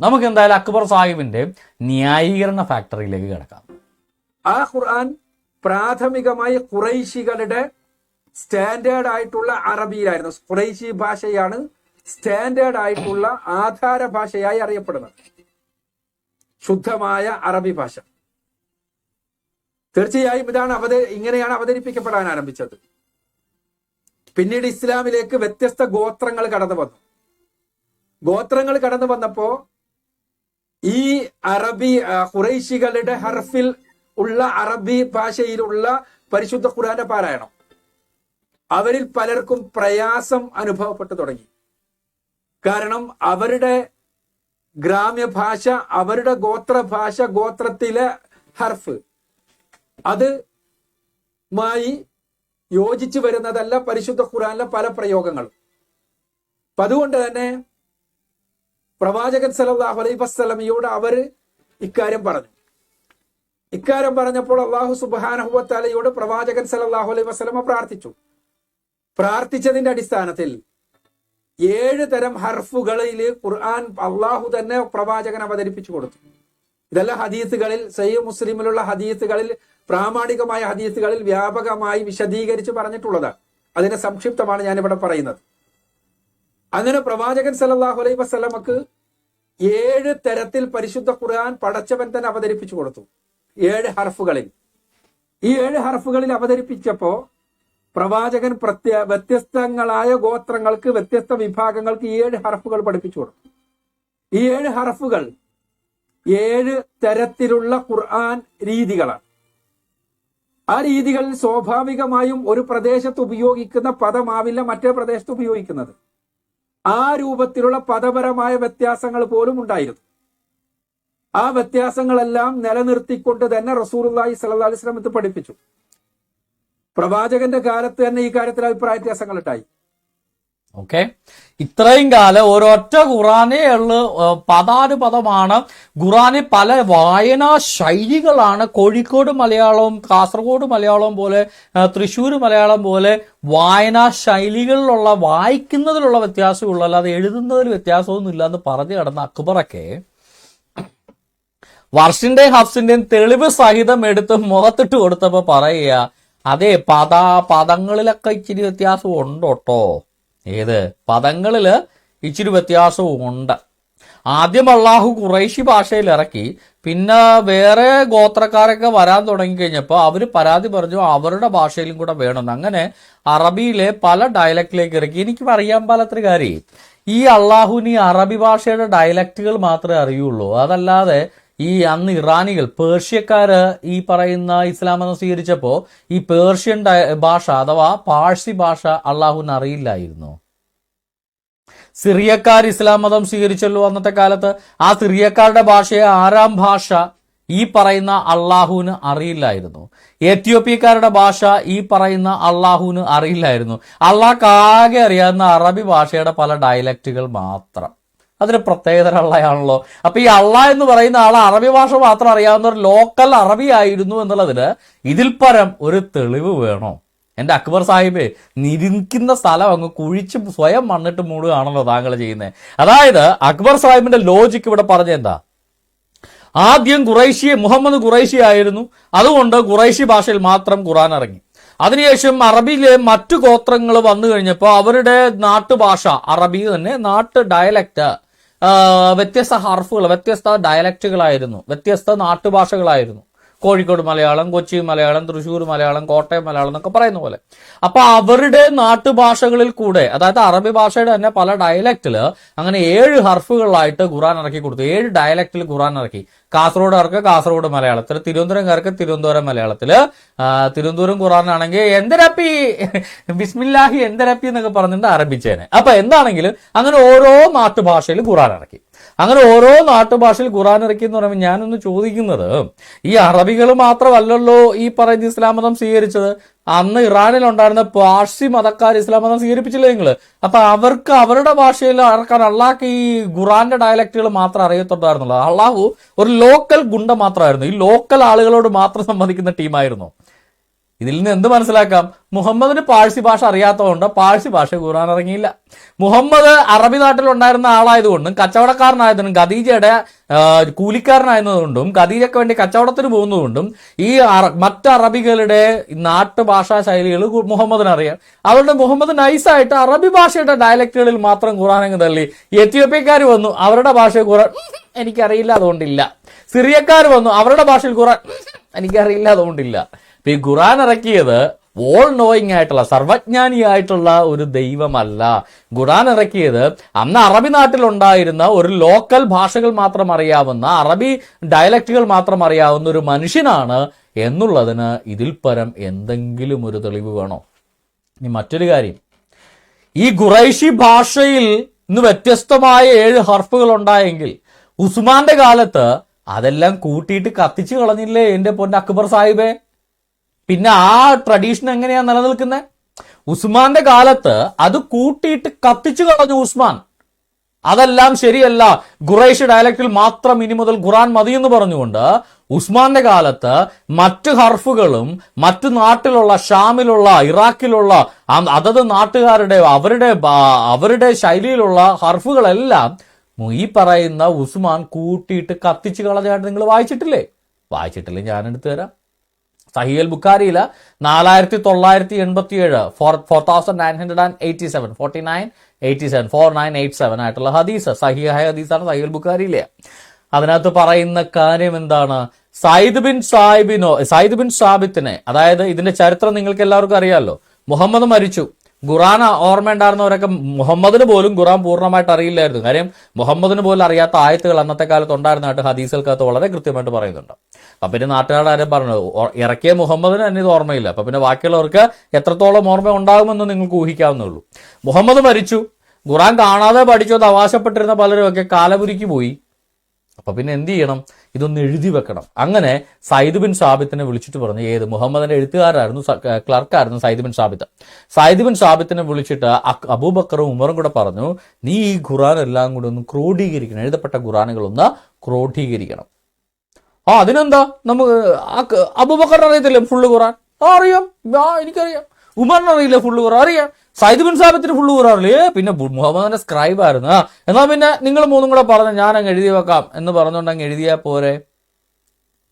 നമുക്ക് എന്തായാലും അക്ബർ സാഹിബിന്റെ ന്യായീകരണ ഫാക്ടറിയിലേക്ക് കിടക്കാം. ആ ഖുർആൻ പ്രാഥമികമായി ഖുറൈശികളുടെ സ്റ്റാൻഡേർഡ് ആയിട്ടുള്ള അറബിയിലായിരുന്നു. ഖുറൈശി ഭാഷയാണ് സ്റ്റാൻഡേർഡ് ആയിട്ടുള്ള ആധാര ഭാഷയായി അറിയപ്പെടുന്നത്. ശുദ്ധമായ അറബി ഭാഷ. തീർച്ചയായും ഇതാണ് അവത ഇങ്ങനെയാണ് അവതരിപ്പിക്കപ്പെടാൻ ആരംഭിച്ചത്. പിന്നീട് ഇസ്ലാമിലേക്ക് വ്യത്യസ്ത ഗോത്രങ്ങൾ കടന്നു വന്നു. ഗോത്രങ്ങൾ കടന്നു വന്നപ്പോ ഈ അറബി ഖുറൈശികളുടെ ഹർഫിൽ ഉള്ള അറബി ഭാഷയിലുള്ള പരിശുദ്ധ ഖുറാന്റെ പാരായണം. അവരിൽ പലർക്കും പ്രയാസം അനുഭവപ്പെട്ടു തുടങ്ങി. കാരണം അവരുടെ ഗ്രാമ്യ ഭാഷ അവരുടെ ഗോത്ര ഭാഷ ഗോത്രത്തിലെ ഹർഫ് അത് മായി യോജിച്ചു വരുന്നതല്ല പരിശുദ്ധ ഖുർആനിലെ പല പ്രയോഗങ്ങളും. അപ്പൊ അതുകൊണ്ട് തന്നെ പ്രവാചകൻ സല്ലല്ലാഹു അലൈഹി വസല്ലമയോട് അവർ ഇക്കാര്യം പറഞ്ഞു. ഇക്കാര്യം പറഞ്ഞപ്പോൾ അള്ളാഹു സുബാനഹുവത്താലയോട് പ്രവാചകൻ സല്ലല്ലാഹു അലൈഹി വസല്ലമ പ്രാർത്ഥിച്ചു. പ്രാർത്ഥിച്ചതിന്റെ അടിസ്ഥാനത്തിൽ ഏഴ് തരം ഹർഫുകളിൽ ഖുർആൻ അള്ളാഹു തന്നെ പ്രവാചകൻ അവതരിപ്പിച്ചു കൊടുത്തു. ഇതെല്ലാം ഹദീസുകളിൽ സയ്യ മുസ്ലിമിലുള്ള ഹദീസുകളിൽ പ്രാമാണികമായ ഹദീസുകളിൽ വ്യാപകമായി വിശദീകരിച്ച് പറഞ്ഞിട്ടുള്ളതാണ്. അതിനെ സംക്ഷിപ്തമാണ് ഞാനിവിടെ പറയുന്നത്. അങ്ങനെ പ്രവാചകൻ സല്ലല്ലാഹു അലൈഹി വസല്ലമക്ക് ഏഴ് തരത്തിൽ പരിശുദ്ധ ഖുർആൻ പടച്ചവൻ തന്നെ അവതരിപ്പിച്ചു കൊടുത്തു. ഏഴ് ഹർഫുകളിൽ. ഈ ഏഴ് ഹർഫുകളിൽ അവതരിപ്പിച്ചപ്പോ പ്രവാചകൻ പ്രത്യ വ്യത്യസ്തങ്ങളായ ഗോത്രങ്ങൾക്ക് വ്യത്യസ്ത വിഭാഗങ്ങൾക്ക് ഏഴ് ഹർഫുകൾ പഠിപ്പിച്ചു കൊടുത്തു. ഈ ഏഴ് ഹർഫുകൾ ഏഴ് തരത്തിലുള്ള ഖുർആൻ രീതികളാണ്. ആ രീതികളിൽ സ്വാഭാവികമായും ഒരു പ്രദേശത്ത് ഉപയോഗിക്കുന്ന പദമാവില്ല മറ്റേ പ്രദേശത്ത് ഉപയോഗിക്കുന്നത്. ആ രൂപത്തിലുള്ള പദപരമായ വ്യത്യാസങ്ങൾ പോലും ഉണ്ടായിരുന്നു. ആ വ്യത്യാസങ്ങളെല്ലാം നിലനിർത്തിക്കൊണ്ട് തന്നെ റസൂർലായി സല്ലല്ലാഹു അലൈഹി വസല്ലം ഇത് പഠിപ്പിച്ചു. പ്രവാചകന്റെ കാലത്ത് തന്നെ ഈ കാര്യത്തിൽ അഭിപ്രായ വ്യത്യാസങ്ങൾ ഉണ്ടായി. ഓക്കെ ഇത്രയും കാലം ഒരൊറ്റ ഖുറാനേ ഉള്ളു. പദാനുപദമാണ്. ഖുറാനെ പല വായനാ ശൈലികളാണ്. കോഴിക്കോട് മലയാളവും കാസർഗോഡ് മലയാളവും പോലെ തൃശ്ശൂർ മലയാളം പോലെ വായനാ ശൈലികളിലുള്ള വായിക്കുന്നതിലുള്ള വ്യത്യാസമുള്ളൂ. അല്ലാതെ എഴുതുന്നതിൽ വ്യത്യാസമൊന്നും എന്ന് പറഞ്ഞു കിടന്ന അക്ബറൊക്കെ വർഷിന്റെയും ഹഫ്സിന്റെയും തെളിവ് സഹിതം എടുത്ത് മുഖത്തിട്ട് കൊടുത്തപ്പോ പറയുക അതെ പദ പദങ്ങളിലൊക്കെ ഇച്ചിരി വ്യത്യാസം ഉണ്ട് കേട്ടോ ഏത്? പദങ്ങളിൽ ഇച്ചിരി വ്യത്യാസവും ഉണ്ട്. ആദ്യം അള്ളാഹു കുറേശി ഭാഷയിൽ ഇറക്കി പിന്നെ വേറെ ഗോത്രക്കാരൊക്കെ വരാൻ തുടങ്ങിക്കഴിഞ്ഞപ്പോൾ അവർ പരാതി പറഞ്ഞു അവരുടെ ഭാഷയിലും കൂടെ വേണമെന്ന് അങ്ങനെ അറബിയിലെ പല ഡയലക്റ്റിലേക്ക് ഇറക്കി. എനിക്ക് അറിയാൻ പാലത്ര കാര്യം ഈ അള്ളാഹുവിന് ഈ അറബി ഭാഷയുടെ ഡയലക്റ്റുകൾ മാത്രമേ അറിയുള്ളൂ. അതല്ലാതെ ഈ അന്ന് ഇറാനികൾ പേർഷ്യക്കാര് ഈ പറയുന്ന ഇസ്ലാം മതം സ്വീകരിച്ചപ്പോ ഈ പേർഷ്യൻ ഭാഷ അഥവാ പാഴ്സി ഭാഷ അള്ളാഹുവിന് അറിയില്ലായിരുന്നു. സിറിയക്കാർ ഇസ്ലാം മതം സ്വീകരിച്ചല്ലോ അന്നത്തെ കാലത്ത്. ആ സിറിയക്കാരുടെ ഭാഷയെ ആറാം ഭാഷ ഈ പറയുന്ന അള്ളാഹുവിന് അറിയില്ലായിരുന്നു. എത്യോപ്യക്കാരുടെ ഭാഷ ഈ പറയുന്ന അള്ളാഹുവിന് അറിയില്ലായിരുന്നു. അള്ളാഹ് ആകെ അറിയാവുന്ന അറബി ഭാഷയുടെ പല ഡയലക്റ്റുകൾ മാത്രം. അതൊരു പ്രത്യേകതരള്ളയാണല്ലോ. അപ്പൊ ഈ അള്ള എന്ന് പറയുന്ന ആൾ അറബി ഭാഷ മാത്രം അറിയാവുന്ന ഒരു ലോക്കൽ അറബി ആയിരുന്നു എന്നുള്ളതിന് ഇതിൽ പരം ഒരു തെളിവ് വേണോ? എന്റെ അക്ബർ സാഹിബ് നിരിക്കുന്ന സ്ഥലം അങ്ങ് കുഴിച്ച് സ്വയം മണ്ണിട്ട് മൂടുകയാണല്ലോ താങ്കൾ ചെയ്യുന്നത് അതായത് അക്ബർ സാഹിബിന്റെ ലോജിക്ക് ഇവിടെ പറഞ്ഞെന്താ ആദ്യം ഖുറൈഷിയെ മുഹമ്മദ് ഖുറൈഷി ആയിരുന്നു. അതുകൊണ്ട് ഖുറൈഷി ഭാഷയിൽ മാത്രം ഖുറാൻ ഇറങ്ങി. അതിനുശേഷം അറബിയിലെ മറ്റു ഗോത്രങ്ങൾ വന്നു കഴിഞ്ഞപ്പോൾ അവരുടെ നാട്ടുഭാഷ അറബി തന്നെ നാട്ടു ഡയലക്റ്റ് വ്യത്യസ്ത ഹർഫുകൾ വ്യത്യസ്ത ഡയലക്റ്റുകളായിരുന്നു വ്യത്യസ്ത നാട്ടുഭാഷകളായിരുന്നു. കോഴിക്കോട് മലയാളം കൊച്ചി മലയാളം തൃശ്ശൂർ മലയാളം കോട്ടയം മലയാളം എന്നൊക്കെ പറയുന്ന പോലെ. അപ്പൊ അവരുടെ നാട്ടുഭാഷകളിൽ കൂടെ അതായത് അറബി ഭാഷയുടെ തന്നെ പല ഡയലക്റ്റിൽ അങ്ങനെ ഏഴ് ഹർഫുകളായിട്ട് ഖുറാൻ ഇറക്കി കൊടുത്തു. ഏഴ് ഡയലക്റ്റിൽ ഖുറാൻ ഇറക്കി. കാസർഗോഡുകാർക്ക് കാസർഗോഡ് മലയാളത്തിൽ തിരുവനന്തപുരംകാർക്ക് തിരുവനന്തപുരം മലയാളത്തിൽ. തിരുവനന്തപുരം ഖുറാനാണെങ്കിൽ എന്തരപ്പി? ബിസ്മില്ലാഹി എന്തരപ്പി എന്നൊക്കെ പറഞ്ഞിട്ട് ആരംഭിച്ചേനെ അപ്പൊ എന്താണെങ്കിലും അങ്ങനെ ഓരോ നാട്ടുഭാഷയിൽ ഖുറാൻ ഇറക്കി. അങ്ങനെ ഓരോ നാട്ടുഭാഷയിൽ ഖുറാൻ ഇറക്കി എന്ന് പറയുമ്പോൾ ഞാനൊന്ന് ചോദിക്കുന്നത് ഈ അറബികൾ മാത്രമല്ലല്ലോ ഈ പറയുന്ന ഇസ്ലാം മതം സ്വീകരിച്ചത്? അന്ന് ഇറാനിൽ ഉണ്ടായിരുന്ന പാഴ്സി മതക്കാർ ഇസ്ലാം മതം സ്വീകരിപ്പിച്ചില്ലേ നിങ്ങൾ അപ്പൊ അവർക്ക് അവരുടെ ഭാഷയിൽ ഇറക്കാൻ അള്ളാഹ്ക്ക് ഈ ഖുറാന്റെ ഡയലക്റ്റുകൾ മാത്രം അറിയത്തുണ്ടായിരുന്നുള്ളൂ. അള്ളാഹു ഒരു ലോക്കൽ ഗുണ്ട മാത്രമായിരുന്നു. ഈ ലോക്കൽ ആളുകളോട് മാത്രം സംബന്ധിക്കുന്ന ടീമായിരുന്നു ഇതിൽ നിന്ന് എന്ത് മനസ്സിലാക്കാം? മുഹമ്മദിന് പാഴ്സി ഭാഷ അറിയാത്തതുകൊണ്ട് പാഴ്സി ഭാഷ ഖുർആൻ ഇറങ്ങിയില്ല മുഹമ്മദ് അറബി നാട്ടിലുണ്ടായിരുന്ന ആളായതുകൊണ്ടും കച്ചവടക്കാരനായതുകൊണ്ടും ഖദീജയുടെ കൂലിക്കാരനായതുകൊണ്ടും ഖദീജയ്ക്ക് വേണ്ടി കച്ചവടത്തിന് പോകുന്നതുകൊണ്ടും ഈ മറ്റു അറബികളുടെ നാട്ടുഭാഷാ ശൈലികൾ മുഹമ്മദിന് അറിയാം. അതുകൊണ്ട് മുഹമ്മദ് നൈസായിട്ട് അറബി ഭാഷയുടെ ഡയലക്റ്റുകളിൽ മാത്രം അങ്ങ് തള്ളി. എത്യോപ്യക്കാർ വന്നു അവരുടെ ഭാഷ ഖുർആൻ എനിക്കറിയില്ല അതുകൊണ്ടില്ല സിറിയക്കാർ വന്നു അവരുടെ ഭാഷയിൽ ഖുർആൻ എനിക്കറിയില്ല അതുകൊണ്ടില്ല ഈ ഖുറാൻ ഇറക്കിയത് ഓൾ നോയിങ് ആയിട്ടുള്ള സർവജ്ഞാനിയായിട്ടുള്ള ഒരു ദൈവമല്ല. ഖുറാൻ ഇറക്കിയത് അന്ന് അറബി നാട്ടിലുണ്ടായിരുന്ന ഒരു ലോക്കൽ ഭാഷകൾ മാത്രം അറിയാവുന്ന അറബി ഡയലക്റ്റുകൾ മാത്രം അറിയാവുന്ന ഒരു മനുഷ്യനാണ് എന്നുള്ളതിന് ഇതിൽ പരം എന്തെങ്കിലും ഒരു തെളിവ് വേണോ? ഇനി മറ്റൊരു കാര്യം. ഈ ഖുറൈഷി ഭാഷയിൽ ഇന്ന് വ്യത്യസ്തമായ ഏഴ് ഹർഫുകൾ ഉണ്ടായെങ്കിൽ ഉസ്മാന്റെ കാലത്ത് അതെല്ലാം കൂട്ടിയിട്ട് കത്തിച്ചു കളഞ്ഞില്ലേ എന്റെ പൊന്ന അക്ബർ സാഹിബേ? പിന്നെ ആ ട്രഡീഷൻ എങ്ങനെയാണ് നിലനിൽക്കുന്നത് ഉസ്മാന്റെ കാലത്ത് അത് കൂട്ടിയിട്ട് കത്തിച്ചു കളഞ്ഞു ഉസ്മാൻ. അതെല്ലാം ശരിയല്ല. ഖുറൈഷ് ഡയലക്റ്റിൽ മാത്രം ഇനി മുതൽ ഖുറാൻ മതി എന്ന് പറഞ്ഞുകൊണ്ട് ഉസ്മാന്റെ കാലത്ത് മറ്റു ഹർഫുകളും മറ്റു നാട്ടിലുള്ള ഷാമിലുള്ള ഇറാഖിലുള്ള അതത് നാട്ടുകാരുടെ അവരുടെ അവരുടെ ശൈലിയിലുള്ള ഹർഫുകളെല്ലാം ഈ പറയുന്ന ഉസ്മാൻ കൂട്ടിയിട്ട് കത്തിച്ചു കളഞ്ഞായിട്ട് നിങ്ങൾ വായിച്ചിട്ടില്ലേ? വായിച്ചിട്ടില്ലേ? ഞാൻ എടുത്തു തരാം. സഹിയൽ ബുക്കാരിയിൽ നാലായിരത്തി തൊള്ളായിരത്തി എൺപത്തി ഏഴ് four four thousand nine hundred and eighty seven forty nine eighty seven four nine eight seven ആയിട്ടുള്ള ഹദീസ്. സഹിയായ ഹദീസാണ് സഹിയൽ ബുക്കാരിയിലെ അതിനകത്ത് പറയുന്ന കാര്യം എന്താണ്? സയ്യിദ് ബിൻ സാഹിബിനോ സയ്യിദ് ബിൻ സാബിത്തിനെ അതായത് ഇതിന്റെ ചരിത്രം നിങ്ങൾക്ക് എല്ലാവർക്കും അറിയാമല്ലോ മുഹമ്മദ് മരിച്ചു. ഖുറാൻ ഓർമ്മയുണ്ടായിരുന്നവരൊക്കെ മുഹമ്മദിന് പോലും ഖുറാൻ പൂർണമായിട്ട് അറിയില്ലായിരുന്നു. കാര്യം മുഹമ്മദിന് പോലും അറിയാത്ത ആയത്തുകൾ അന്നത്തെ കാലത്ത് ഉണ്ടായിരുന്നതായിട്ട് ഹദീസുകൾക്കകത്ത് വളരെ കൃത്യമായിട്ട് പറയുന്നുണ്ട്. അപ്പൊ പിന്നെ നാട്ടുകാരുടെ പറഞ്ഞു "ഓ- ഇറക്കിയ മുഹമ്മദിന് തന്നെ ഇത് ഓർമ്മയില്ല. അപ്പൊ പിന്നെ ബാക്കിയുള്ളവർക്ക് എത്രത്തോളം ഓർമ്മ ഉണ്ടാകുമെന്ന് നിങ്ങൾക്ക് ഊഹിക്കാവുന്നേ ഉള്ളൂ മുഹമ്മദ് മരിച്ചു. ഖുറാൻ കാണാതെ പഠിച്ചോ അത് അവകാശപ്പെട്ടിരുന്ന പലരും ഒക്കെ കാലപുരിക്ക് പോയി. അപ്പൊ പിന്നെ എന്ത് ചെയ്യണം? ഇതൊന്ന് എഴുതി വെക്കണം. അങ്ങനെ സയ്യിദ് ബിൻ സാബിത്തിനെ വിളിച്ചിട്ട് പറഞ്ഞു ഏത് മുഹമ്മദിന്റെ എഴുത്തുകാരായിരുന്നു? ക്ലർക്കായിരുന്നു Sayyid bin Sabit. Sayyid bin സാബിത്തിനെ വിളിച്ചിട്ട് അബൂബക്കറും ഉമറും കൂടെ പറഞ്ഞു നീ ഈ ഖുറാൻ എല്ലാം കൂടി ഒന്ന് ക്രോഡീകരിക്കണം. എഴുതപ്പെട്ട ഖുറാനുകളൊന്ന് ക്രോഡീകരിക്കണം. ആ അതിനെന്താ? നമുക്ക് അബൂബക്കറിനറിയത്തില്ല ഫുള്ള് ഖുറാൻ ആ അറിയാം. എനിക്കറിയാം. ഉമറിനറിയില്ല ഫുള്ള് ഖുറാൻ അറിയാം. സയ്യിദ് ബിൻ സാബിത്തിന് ഫുള്ള് ഖുറാൻ പിന്നെ മുഹമ്മദിന്റെ സ്ക്രൈബ് ആയിരുന്നു. എന്നാ പിന്നെ നിങ്ങൾ മൂന്നും കൂടെ പറഞ്ഞു ഞാൻ അങ്ങ് എഴുതി വെക്കാം എന്ന് പറഞ്ഞുകൊണ്ട് അങ്ങ് എഴുതിയാ പോരെ?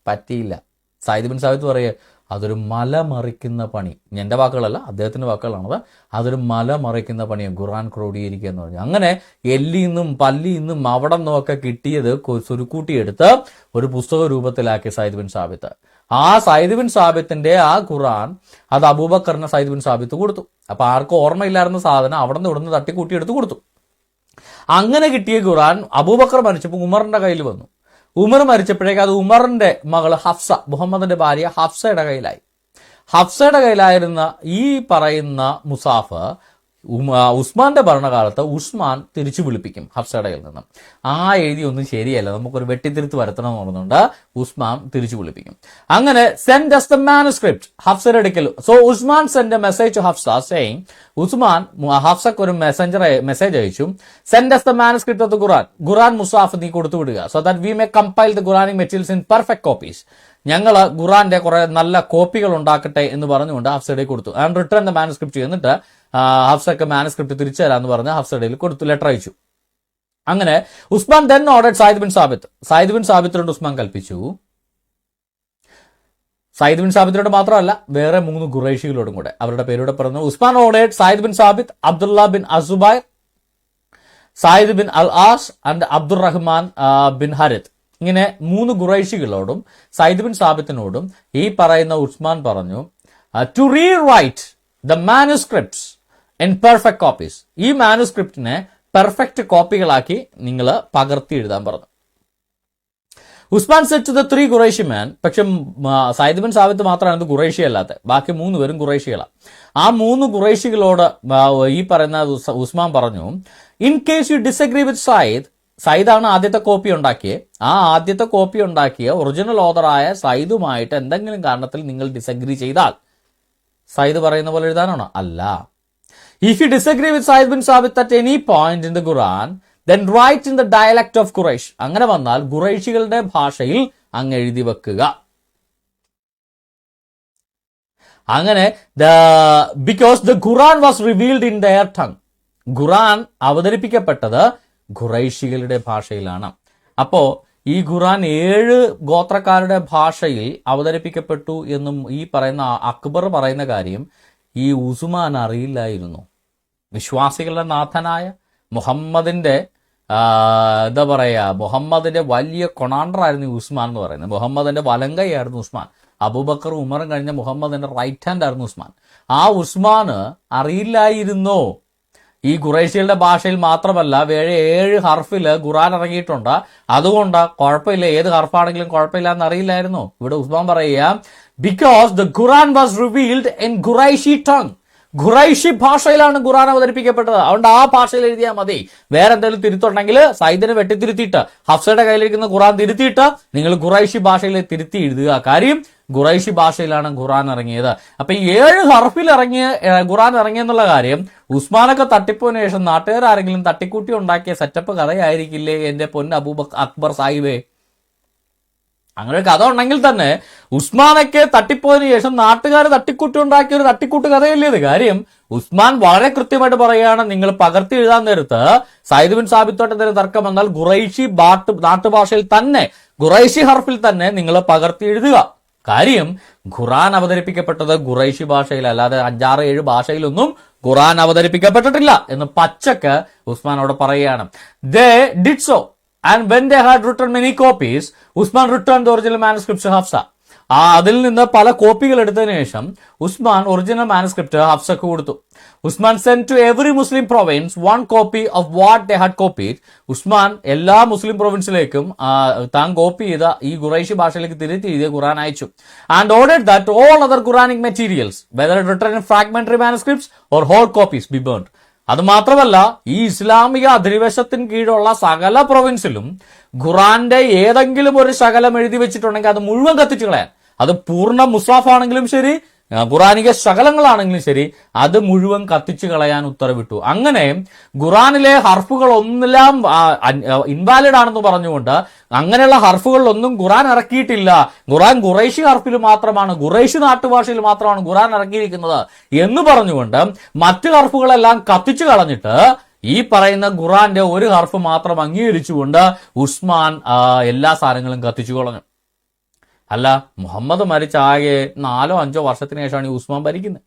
പറ്റിയില്ല. സൈദ് ബിൻ സാബിത്ത് പറയേ അതൊരു മല മറിക്കുന്ന പണി. എന്റെ വാക്കുകളല്ല അദ്ദേഹത്തിന്റെ വാക്കുകളാണത്. അതൊരു മല മറിക്കുന്ന പണിയാണ് ഖുറാൻ ക്രോഡീകരിക്കുക എന്ന് പറഞ്ഞു. അങ്ങനെ എല്ലിന്നും പല്ലിന്നും അവിടെ നിന്നൊക്കെ കിട്ടിയത് സുരുക്കൂട്ടിയെടുത്ത് ഒരു പുസ്തക രൂപത്തിലാക്കി സൈദ് ബിൻ സാബിത്ത്. ആ സൈദ് ബിൻ സാബിത്തിന്റെ ആ ഖുറാൻ അത് അബൂബക്കറിന് സൈദ് ബിൻ സാബിത്ത് കൊടുത്തു. അപ്പൊ ആർക്കും ഓർമ്മയില്ലായിരുന്ന സാധനം അവിടെ നിന്ന് ഇവിടുന്ന് തട്ടിക്കൂട്ടി എടുത്തു കൊടുത്തു. അങ്ങനെ കിട്ടിയ ഖുറാൻ അബൂബക്കർ മരിച്ചപ്പോൾ ഉമറിന്റെ കയ്യിൽ വന്നു. ഉമർ മരിച്ചപ്പോഴേക്ക് അത് ഉമറിന്റെ മകൾ ഹഫ്സ മുഹമ്മദിന്റെ ഭാര്യ ഹഫ്സയുടെ കയ്യിലായി. ഹഫ്സയുടെ കയ്യിലായിരുന്ന ഈ പറയുന്ന മുസാഫ് ഉസ്മാന്റെ ഭരണകാലത്ത് ഉസ്മാൻ തിരിച്ചു വിളിപ്പിക്കും ഹഫ്സയുടെ കയ്യിൽ നിന്ന്. ആ എഴുതി ഒന്നും ശരിയല്ല. നമുക്കൊരു വെട്ടിത്തിരുത്ത് വരുത്തണം എന്ന് പറഞ്ഞുകൊണ്ട് ഉസ്മാൻ തിരിച്ചു വിളിപ്പിക്കും. അങ്ങനെ സെൻഡ് അസ് ദ മാനുസ്ക്രിപ്റ്റ് ഹഫ്സയുടെ അടുക്കൽ. So Usman send a message to Hafsa saying Usman ഹഫ്സക്ക് ഒരു മെസ്സഞ്ചർ മെസ്സേജ് അയച്ചു. Send us the manuscript of the Quran Quran മുസാഫ് നീ കൊടുത്തു വിടുക. So that we may compile the Quranic materials in perfect copies ഞങ്ങൾ ഖുറാന്റെ കുറെ നല്ല കോപ്പികൾ ഉണ്ടാക്കട്ടെ എന്ന് പറഞ്ഞുകൊണ്ട് ഹഫ്സയുടെ കൊടുത്തു. ആൻഡ് റിട്ടേൺ ദ മാനുസ്ക്രിപ്റ്റ് എന്നിട്ട് ഹഫ്സക്ക് മാനസ്ക്രിപ്റ്റ് തിരിച്ചു തരാമെന്ന് പറഞ്ഞ് ഹഫ്സയുടെ കൊടുത്തു ലെറ്റർ അയച്ചു. അങ്ങനെ Usman then order Zaid bin Sabit. Zaid bin സാബിത്തിനോട് Usman കൽപ്പിച്ചു. സായിദ് ബിൻ സാബിത്തിനോട് മാത്രമല്ല വേറെ മൂന്ന് ഖുറൈഷികളോടും കൂടെ അവരുടെ പേരോടെ പറഞ്ഞു Usman ordered Zaid bin Sabit Abdullah bin Azzubair Zaid bin al As and Abdurrahman bin Harith. ഇങ്ങനെ മൂന്ന് ഖുറൈഷികളോടും സൈദ് ബിൻ സാബിത്തിനോടും ഈ പറയുന്ന ഉസ്മാൻ പറഞ്ഞു to rewrite the manuscripts in perfect copies ഈ മാനുസ്ക്രിപ്റ്റിനെ പെർഫെക്റ്റ് കോപ്പികളാക്കി നിങ്ങൾ പകർത്തി എഴുതാൻ പറഞ്ഞു. Usman set the three Qureshi man പക്ഷെ സയ്യിദ് ബിൻ സാബിത്ത് മാത്രമാണ് ഇത് ഖുറേഷി അല്ലാത്ത ബാക്കി മൂന്ന് പേരും ഖുറേഷികളാണ് ആ മൂന്ന് ഖുറേഷികളോട് ഈ പറയുന്ന ഉസ്മാൻ പറഞ്ഞു in case you disagree with Zaid സൈദാണ് ആദ്യത്തെ കോപ്പി ഉണ്ടാക്കിയത് ആ ആദ്യത്തെ കോപ്പി ഉണ്ടാക്കിയ ഒറിജിനൽ ഓതറായ സൈദുമായിട്ട് എന്തെങ്കിലും കാരണത്തിൽ നിങ്ങൾ ഡിസഗ്രി ചെയ്താൽ. സൈദ് പറയുന്ന പോലെ എഴുതാനാണോ? അല്ല. If you disagree with Sayyid bin Sabit at any point in the Quran then write in the dialect of Quraish അങ്ങനെ വന്നാൽ ഖുറൈഷികളുടെ ഭാഷയിൽ അങ്ങ് എഴുതി വെക്കുക. അങ്ങനെ the because the Quran was revealed in their tongue Quran അവതരിപ്പിക്കപ്പെട്ടത് ഖുറൈഷികളുടെ ഭാഷയിലാണ്. അപ്പോ ഈ ഖുറാൻ ഏഴ് ഗോത്രക്കാരുടെ ഭാഷയിൽ അവതരിപ്പിക്കപ്പെട്ടു എന്നും ഈ പറയുന്ന അക്ബർ പറയുന്ന കാര്യം ഈ ഉസുമാൻ അറിയില്ലായിരുന്നു. വിശ്വാസികളുടെ നാഥനായ മുഹമ്മദിന്റെ എന്താ പറയാ മുഹമ്മദിന്റെ വലിയ കൊണാണ്ടറായിരുന്നു ഉസ്മാൻ എന്ന് പറയുന്നത്. മുഹമ്മദിന്റെ വലങ്കയായിരുന്നു ഉസ്മാൻ. അബൂബക്കർ ഉമറും കഴിഞ്ഞ മുഹമ്മദിന്റെ റൈറ്റ് ഹാൻഡ് ആയിരുന്നു ഉസ്മാൻ. ആ ഉസ്മാന് അറിയില്ലായിരുന്നോ. ഈ ഖുറൈശികളുടെ ഭാഷയിൽ മാത്രമല്ല വേറെ ഏഴ് ഹർഫിൽ ഖുറാൻ ഇറങ്ങിയിട്ടുണ്ട്. അതുകൊണ്ട് കുഴപ്പമില്ല ഏത് ഹർഫാണെങ്കിലും കുഴപ്പമില്ല എന്ന് അറിയില്ലായിരുന്നു. ഇവിടെ ഉസ്മാൻ പറയുക because the Quran was revealed in Quraishi tongue Quraishi ഭാഷയിലാണ് ഖുറാൻ അവതരിപ്പിക്കപ്പെട്ടത്. അതുകൊണ്ട് ആ ഭാഷയിൽ എഴുതിയാൽ മതി. വേറെ എന്തെങ്കിലും തിരുത്തുണ്ടെങ്കിൽ സൈദിനെ വെട്ടിത്തിരുത്തിയിട്ട് ഹഫ്സയുടെ കയ്യിലിരിക്കുന്ന ഖുറാൻ തിരുത്തിയിട്ട് നിങ്ങൾ ഖുറൈഷി ഭാഷയിൽ തിരുത്തി എഴുതുക. കാര്യം ഖുറൈഷി ഭാഷയിലാണ് ഖുറാൻ ഇറങ്ങിയത്. അപ്പൊ ഈ ഏഴ് ഹർഫിൽ ഇറങ്ങിയ ഖുറാൻ ഇറങ്ങിയെന്നുള്ള കാര്യം ഉസ്മാനൊക്കെ തട്ടിപ്പോന് ശേഷം നാട്ടുകാരാരെങ്കിലും തട്ടിക്കൂട്ടി ഉണ്ടാക്കിയ സെറ്റപ്പ് കഥയായിരിക്കില്ലേ എന്റെ പൊന്ന് അബൂബക് അക്ബർ സാഹിബേ? അങ്ങനെ ഒരു കഥ ഉണ്ടെങ്കിൽ തന്നെ ഉസ്മാനൊക്കെ തട്ടിപ്പോയതിനു ശേഷം നാട്ടുകാർ തട്ടിക്കൂട്ടി ഉണ്ടാക്കിയ ഒരു തട്ടിക്കൂട്ട് കഥയല്ലേ ഇത്? കാര്യം ഉസ്മാൻ വളരെ കൃത്യമായിട്ട് പറയുകയാണ് നിങ്ങൾ പകർത്തി എഴുതാൻ നേരത്ത് സൈദ് ബിൻ സാബിത്തോട്ട് എന്തെങ്കിലും തർക്കം വന്നാൽ ഖുറൈഷി ബാട്ട് നാട്ടുഭാഷയിൽ തന്നെ ഖുറൈഷി ഹർഫിൽ തന്നെ നിങ്ങൾ പകർത്തി എഴുതുക. കാര്യം ഖുറാൻ അവതരിപ്പിക്കപ്പെട്ടത് ഖുറൈഷി ഭാഷയിൽ അല്ലാതെ അഞ്ചാറ് ഏഴ് ഭാഷയിലൊന്നും ഖുറാൻ അവതരിപ്പിക്കപ്പെട്ടിട്ടില്ല എന്ന് പച്ചക്ക് ഉസ്മാൻ പറയുകയാണ്. They did so and when they had written many copies Usman return the original manuscript Hafsa ആ അതിൽ നിന്ന് പല കോപ്പികൾ എടുത്തതിനു ശേഷം ഉസ്മാൻ ഒറിജിനൽ മാനസ്ക്രിപ്റ്റ് ഹഫ്സക്ക് കൊടുത്തു. Usman sent to every Muslim province one copy of what they had copied Usman എല്ലാ Muslim പ്രൊവിൻസിലേക്കും താൻ കോപ്പി ചെയ്ത ഈ ഖുറൈഷി ഭാഷയിലേക്ക് തിരുത്തി എഴുതിയ ഖുറാൻ അയച്ചു. And order that all other Quranic materials whether written fragmentary manuscripts or whole copies be burned അത് മാത്രമല്ല ഈ ഇസ്ലാമിക അധിനിവേശത്തിന് കീഴുള്ള സകല പ്രൊവിൻസിലും ഖുറാന്റെ ഏതെങ്കിലും ഒരു ശകലം എഴുതി വെച്ചിട്ടുണ്ടെങ്കിൽ അത് മുഴുവൻ കത്തിച്ചു കളയാൻ. അത് പൂർണ മുസാഫാണെങ്കിലും ശരി ഖുറാനിക ശകലങ്ങളാണെങ്കിലും ശരി അത് മുഴുവൻ കത്തിച്ചു കളയാൻ ഉത്തരവിട്ടു. അങ്ങനെ ഖുറാനിലെ ഹർഫുകൾ ഒന്നെല്ലാം ഇൻവാലിഡ് ആണെന്ന് പറഞ്ഞുകൊണ്ട് അങ്ങനെയുള്ള ഹർഫുകളിലൊന്നും ഖുറാൻ ഇറക്കിയിട്ടില്ല. ഖുറാൻ ഖുറൈഷി ഹർഫിൽ മാത്രമാണ് ഖുറൈഷി നാട്ടുഭാഷയിൽ മാത്രമാണ് ഖുറാൻ ഇറക്കിയിരിക്കുന്നത് എന്ന് പറഞ്ഞുകൊണ്ട് മറ്റു ഹർഫുകളെല്ലാം കത്തിച്ചു കളഞ്ഞിട്ട് ഈ പറയുന്ന ഖുറാന്റെ ഒരു ഹർഫ് മാത്രം അംഗീകരിച്ചുകൊണ്ട് ഉസ്മാൻ എല്ലാ സാധനങ്ങളും കത്തിച്ചു കളഞ്ഞു. അല്ല മുഹമ്മദ് മരിച്ച ആകെ നാലോ അഞ്ചോ വർഷത്തിന് ശേഷമാണ് ഈ ഉസ്മാൻ ഭരിക്കുന്നത്.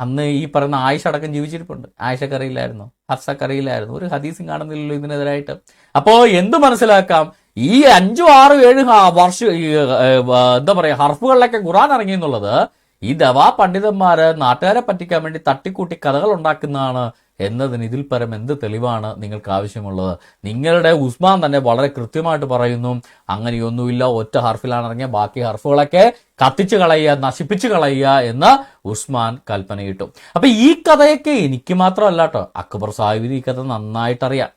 അന്ന് ഈ പറയുന്ന ആയിഷ അടക്കം ജീവിച്ചിരിപ്പുണ്ട്. ആയിഷക്കറിയില്ലായിരുന്നു അറിയില്ലായിരുന്നു ഒരു ഹദീസും കാണുന്നില്ലല്ലോ ഇതിനെതിരായിട്ട്. അപ്പോ എന്ത് മനസ്സിലാക്കാം? ഈ അഞ്ചു ആറ് ഏഴ് വർഷം എന്താ പറയാ ഹർഫുകളിലൊക്കെ ഖുറാൻ ഇറങ്ങി എന്നുള്ളത് ഈ ദവാ പണ്ഡിതന്മാര് നാട്ടുകാരെ പറ്റിക്കാൻ വേണ്ടി തട്ടിക്കൂട്ടി കഥകൾ ഉണ്ടാക്കുന്നതാണ് എന്നതിന് ഇതിൽ പരം എന്ത് തെളിവാണ് നിങ്ങൾക്ക് ആവശ്യമുള്ളത്? നിങ്ങളുടെ ഉസ്മാൻ തന്നെ വളരെ കൃത്യമായിട്ട് പറയുന്നു അങ്ങനെയൊന്നുമില്ല ഒറ്റ ഹർഫിലാണ് ഇറങ്ങിയ ബാക്കി ഹർഫുകളൊക്കെ കത്തിച്ചു കളയുക നശിപ്പിച്ചു കളയുക എന്ന് ഉസ്മാൻ കൽപ്പനയിട്ടു. അപ്പൊ ഈ കഥയൊക്കെ എനിക്ക് മാത്രമല്ല കേട്ടോ അക്ബർ സാഹിബിന് ഈ കഥ നന്നായിട്ടറിയാം.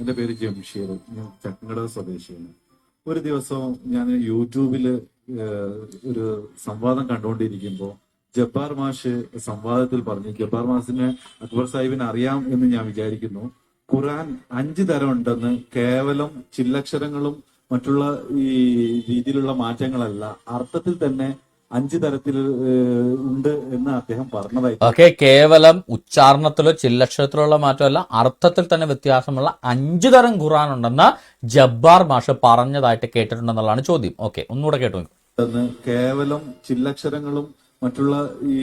എന്റെ പേര് ജംഷീർ ഞാൻ സ്വദേശിയാണ്. ഒരു ദിവസം ഞാൻ യൂട്യൂബിൽ ഒരു സംവാദം കണ്ടുകൊണ്ടിരിക്കുമ്പോൾ ജബ്ബാർ മാഷ് സംവാദത്തിൽ പറഞ്ഞു ജബ്ബാർ മാഷിനെ അക്ബർ സാഹിബിന് അറിയാം എന്ന് ഞാൻ വിചാരിക്കുന്നു. ഖുറാൻ അഞ്ച് തരം ഉണ്ടെന്ന് കേവലം ചില്ലക്ഷരങ്ങളും മറ്റുള്ള ഈ രീതിയിലുള്ള മാറ്റങ്ങളല്ല അർത്ഥത്തിൽ തന്നെ അഞ്ച് തരത്തിൽ ഉണ്ട് എന്ന് അദ്ദേഹം പറഞ്ഞതായി. ഓക്കെ കേവലം ഉച്ചാരണത്തിലോ ചില്ലക്ഷരത്തിലുള്ള മാറ്റമല്ല അർത്ഥത്തിൽ തന്നെ വ്യത്യാസമുള്ള അഞ്ച് തരം ഖുറാൻ ഉണ്ടെന്ന് ജബ്ബാർ മാഷ് പറഞ്ഞതായിട്ട് കേട്ടിട്ടുണ്ടെന്നുള്ളതാണ് ചോദ്യം. ഓക്കെ ഒന്നുകൂടെ കേട്ടു കേവലം ചില്ലക്ഷരങ്ങളും മറ്റുള്ള ഈ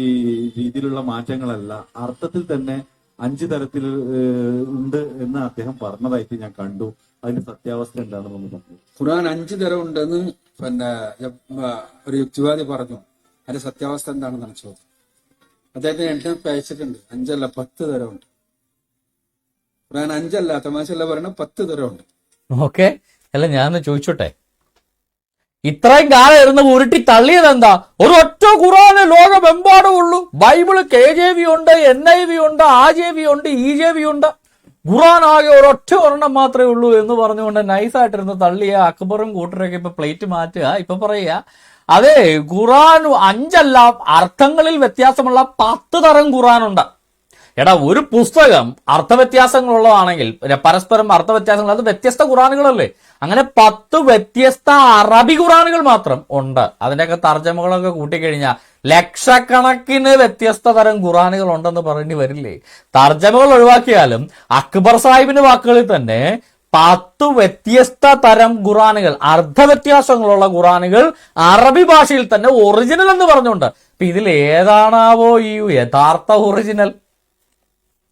രീതിയിലുള്ള മാറ്റങ്ങളല്ല. അർത്ഥത്തിൽ തന്നെ അഞ്ച് തരത്തിൽ ഉണ്ട് എന്ന് അദ്ദേഹം പറഞ്ഞതായിട്ട് ഞാൻ കണ്ടു. അതിന്റെ സത്യാവസ്ഥ എന്താണെന്ന് പറഞ്ഞു. ഖുർആൻ അഞ്ച് തരം ഉണ്ടെന്ന് പിന്നെ ഒരു യുക്തിവാദി പറഞ്ഞു. അതിന്റെ സത്യാവസ്ഥ എന്താണെന്നാണ് ചോദ്യം. അദ്ദേഹത്തിന് എണ്ണം അയച്ചിട്ടുണ്ട്. അഞ്ചല്ല പത്ത് തരമുണ്ട്. ഖുർആൻ അഞ്ചല്ല തമാശല്ല പറയണ പത്ത് തരമുണ്ട്. ഓക്കെ. അല്ല ഞാൻ ചോദിച്ചോട്ടെ? ഇത്രയും കാലം ഇരുന്ന് ഉരുട്ടി തള്ളിയത് എന്താ ഒരു ഒറ്റ ഖുറാന് ലോകമെമ്പാടുമുള്ളൂ. ബൈബിൾ കെ ജെ വി ഉണ്ട് എൻ ഐ വി ഉണ്ട് ആ ജെ വി ഉണ്ട് ഇ ജെ വി ഉണ്ട്. ഖുറാൻ ആകെ ഒരൊറ്റ ഒരെണ്ണം മാത്രമേ ഉള്ളൂ എന്ന് പറഞ്ഞുകൊണ്ട് നൈസായിട്ടിരുന്ന് തള്ളിയ അക്ബറും കൂട്ടരൊക്കെ ഇപ്പൊ പ്ലേറ്റ് മാറ്റുക ഇപ്പൊ പറയുക അതെ ഖുറാൻ അഞ്ചല്ല അർത്ഥങ്ങളിൽ വ്യത്യാസമുള്ള പത്ത് തരം ഖുറാനുണ്ട് എടാ ഒരു പുസ്തകം അർത്ഥവ്യത്യാസങ്ങളുള്ളതാണെങ്കിൽ പരസ്പരം അർത്ഥവ്യത്യാസങ്ങൾ അത് വ്യത്യസ്ത ഖുറാനുകളല്ലേ? അങ്ങനെ പത്ത് വ്യത്യസ്ത അറബി ഖുറാനുകൾ മാത്രം ഉണ്ട്. അതിന്റെയൊക്കെ തർജമകളൊക്കെ കൂട്ടിക്കഴിഞ്ഞാൽ ലക്ഷക്കണക്കിന് വ്യത്യസ്ത തരം ഖുറാനുകൾ ഉണ്ടെന്ന് പറയേണ്ടി വരില്ലേ? തർജമകൾ ഒഴിവാക്കിയാലും അക്ബർ സാഹിബിന്റെ വാക്കുകളിൽ തന്നെ പത്ത് വ്യത്യസ്ത തരം ഖുറാനുകൾ അർത്ഥവ്യത്യാസങ്ങളുള്ള ഖുറാനുകൾ അറബി ഭാഷയിൽ തന്നെ ഒറിജിനൽ എന്ന് പറഞ്ഞുകൊണ്ട്. അപ്പൊ ഇതിൽ ഏതാണാവോ ഈ യഥാർത്ഥ ഒറിജിനൽ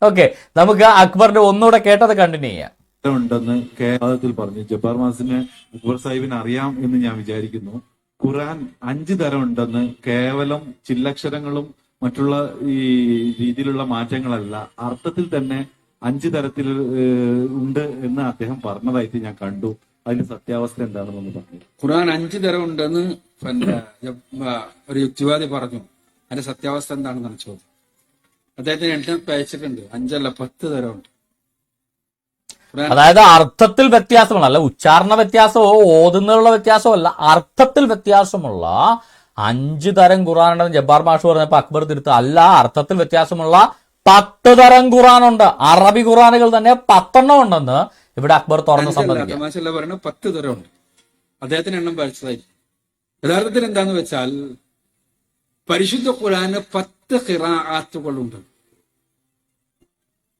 ഓക്കെ നമുക്ക് അക്ബറിന്റെ ഒന്നുകൂടെ കേട്ടത് കണ്ടിന്യൂ ചെയ്യാം. ഉണ്ടെന്ന് കേരളത്തിൽ പറഞ്ഞു. ജബ്ബാർ മാസിന് അക്ബർ സാഹിബിന് അറിയാം എന്ന് ഞാൻ വിചാരിക്കുന്നു. ഖുറാൻ അഞ്ച് തരം ഉണ്ടെന്ന് കേവലം ചില്ലക്ഷരങ്ങളും മറ്റുള്ള ഈ രീതിയിലുള്ള മാറ്റങ്ങളല്ല അർത്ഥത്തിൽ തന്നെ അഞ്ച് തരത്തിൽ ഉണ്ട് എന്ന് അദ്ദേഹം പറഞ്ഞതായിട്ട് ഞാൻ കണ്ടു. അതിന്റെ സത്യാവസ്ഥ എന്താണെന്ന് പറഞ്ഞു ഖുർആൻ അഞ്ച് തരം ഉണ്ടെന്ന് ജബ്- ഒരു യുക്തിവാദി പറഞ്ഞു. അതിന്റെ സത്യാവസ്ഥ എന്താണെന്നാണ് ചോദ്യം. അദ്ദേഹത്തിന് എണ്ണം അയച്ചിട്ടുണ്ട് അഞ്ചല്ല പത്ത് തരമുണ്ട്. അതായത് അർത്ഥത്തിൽ വ്യത്യാസമാണ്. അല്ല ഉച്ചാരണ വ്യത്യാസമോ ഓതുന്നതിലുള്ള വ്യത്യാസമോ അല്ല അർത്ഥത്തിൽ വ്യത്യാസമുള്ള അഞ്ച് തരം ഖുറാനുണ്ടെന്ന് ജബ്ബാർ മാഷു പറഞ്ഞപ്പോ അക്ബർ തിരുത്ത് അല്ല അർത്ഥത്തിൽ വ്യത്യാസമുള്ള പത്ത് തരം ഖുറാനുണ്ട് അറബി ഖുറാനുകൾ തന്നെ പത്തെണ്ണം ഉണ്ടെന്ന് ഇവിടെ അക്ബർ തുറന്ന് സമ്മതിക്കാം പത്ത് തരമുണ്ട്. അദ്ദേഹത്തിന് എണ്ണം പഴിച്ചതായി യഥാർത്ഥത്തിൽ എന്താന്ന് വെച്ചാൽ പരിശുദ്ധ ഖുറാന് പത്ത് ഖിറാത്തുകളുണ്ട്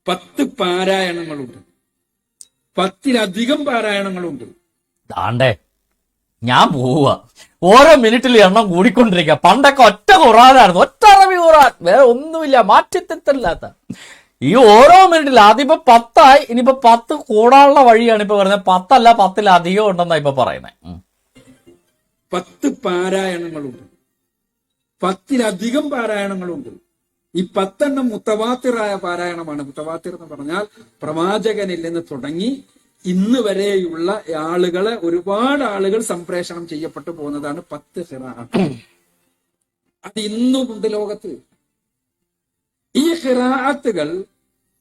പത്ത് പാരായണങ്ങളുണ്ട്. പത്തിലധികം പാരായണങ്ങളുണ്ട്. ദാണ്ടേ ഞാൻ പോവുക ഓരോ മിനിറ്റിൽ എണ്ണം കൂടിക്കൊണ്ടിരിക്കുക പണ്ടൊക്കെ ഒറ്റ ഖുറാനായിരുന്നു. ഒറ്റ അറബി ഖുറാൻ. വേറെ ഒന്നുമില്ല. മാറ്റിത്തില്ലാത്ത ഈ ഓരോ മിനിറ്റിൽ ഇപ്പൊ പത്തായി. ഇനിയിപ്പോ പത്ത് കൂടാനുള്ള വഴിയാണ് ഇപ്പൊ പറയുന്നത്. പത്തല്ല പത്തിലധികം ഉണ്ടെന്നാ ഇപ്പൊ പറയുന്നത്. പത്ത് പാരായണങ്ങളുണ്ട്. പത്തിലധികം പാരായണങ്ങളുണ്ട്. ഈ പത്തെണ്ണം മുത്തവാത്തിറായ പാരായണമാണ്. മുത്തവാത്തിർ എന്ന് പറഞ്ഞാൽ പ്രവാചകനിൽ നിന്ന് തുടങ്ങി ഇന്ന് വരെയുള്ള ആളുകളെ ഒരുപാട് ആളുകൾ സംപ്രേഷണം ചെയ്യപ്പെട്ടു പോകുന്നതാണ് പത്ത് ഖിറാഅത്ത് അത് ഇന്നും ഉണ്ട് ലോകത്ത്. ഈ ഖിറാഅത്തുകൾ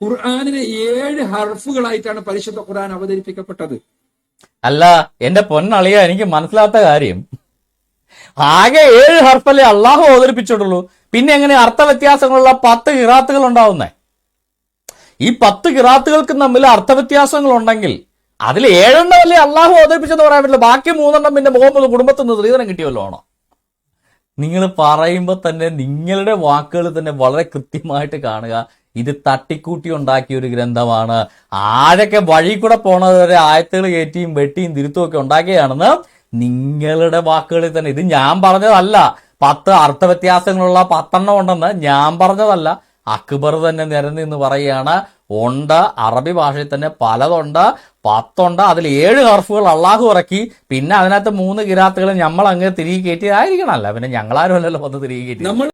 ഖുർആാനിലെ ഏഴ് ഹർഫുകളായിട്ടാണ് പരിശുദ്ധ ഖുർആൻ അവതരിപ്പിക്കപ്പെട്ടത്. അല്ല എന്റെ പൊന്നളിയ എനിക്ക് മനസ്സിലാത്ത കാര്യം. ആകെ ഏഴ് ഹർഫല്ലേ അള്ളാഹു അവതരിപ്പിച്ചിട്ടുള്ളൂ. പിന്നെ എങ്ങനെ അർത്ഥവ്യത്യാസങ്ങളുള്ള പത്ത് കിറാത്തുകൾ ഉണ്ടാവുന്നേ? ഈ പത്ത് കിറാത്തുകൾക്ക് തമ്മിൽ അർത്ഥവ്യത്യാസങ്ങൾ ഉണ്ടെങ്കിൽ അതിൽ ഏഴെണ്ണമല്ലേ അള്ളാഹു അവതരിപ്പിച്ചെന്ന് പറയാൻ പറ്റില്ല. ബാക്കി മൂന്നെണ്ണം പിന്നെ മുഹമ്മദ് കുടുംബത്തിൽ നിന്ന് സ്ത്രീധനം കിട്ടിയല്ലോ ആണോ നിങ്ങൾ പറയുമ്പോൾ തന്നെ നിങ്ങളുടെ വാക്കുകൾ തന്നെ വളരെ കൃത്യമായിട്ട് കാണുക. ഇത് തട്ടിക്കൂട്ടി ഉണ്ടാക്കിയ ഒരു ഗ്രന്ഥമാണ്. ആരൊക്കെ വഴി കൂടെ പോണത് വരെ ആയത്തുകൾ കയറ്റിയും വെട്ടിയും തിരുത്തും ഒക്കെ ഉണ്ടാക്കിയതാണെന്ന് നിങ്ങളുടെ വാക്കുകളിൽ തന്നെ. ഇത് ഞാൻ പറഞ്ഞതല്ല. പത്ത് അർത്ഥവ്യത്യാസങ്ങളുള്ള പത്തെണ്ണം ഉണ്ടെന്ന് ഞാൻ പറഞ്ഞതല്ല. അക്ബർ തന്നെ നിരന്നിന്ന് പറയുകയാണ് ഉണ്ട് അറബി ഭാഷയിൽ തന്നെ പലതുണ്ട് പത്തുണ്ട് അതിൽ ഏഴ് ഹർഫുകൾ അള്ളാഹു ഇറക്കി. പിന്നെ അതിനകത്ത് മൂന്ന് കിരാത്തുകൾ നമ്മൾ അങ്ങ് തിരികെ കയറ്റിയതായിരിക്കണമല്ല പിന്നെ ഞങ്ങളാരും അല്ലല്ലോ വന്ന് തിരികെ കയറ്റി നമ്മൾ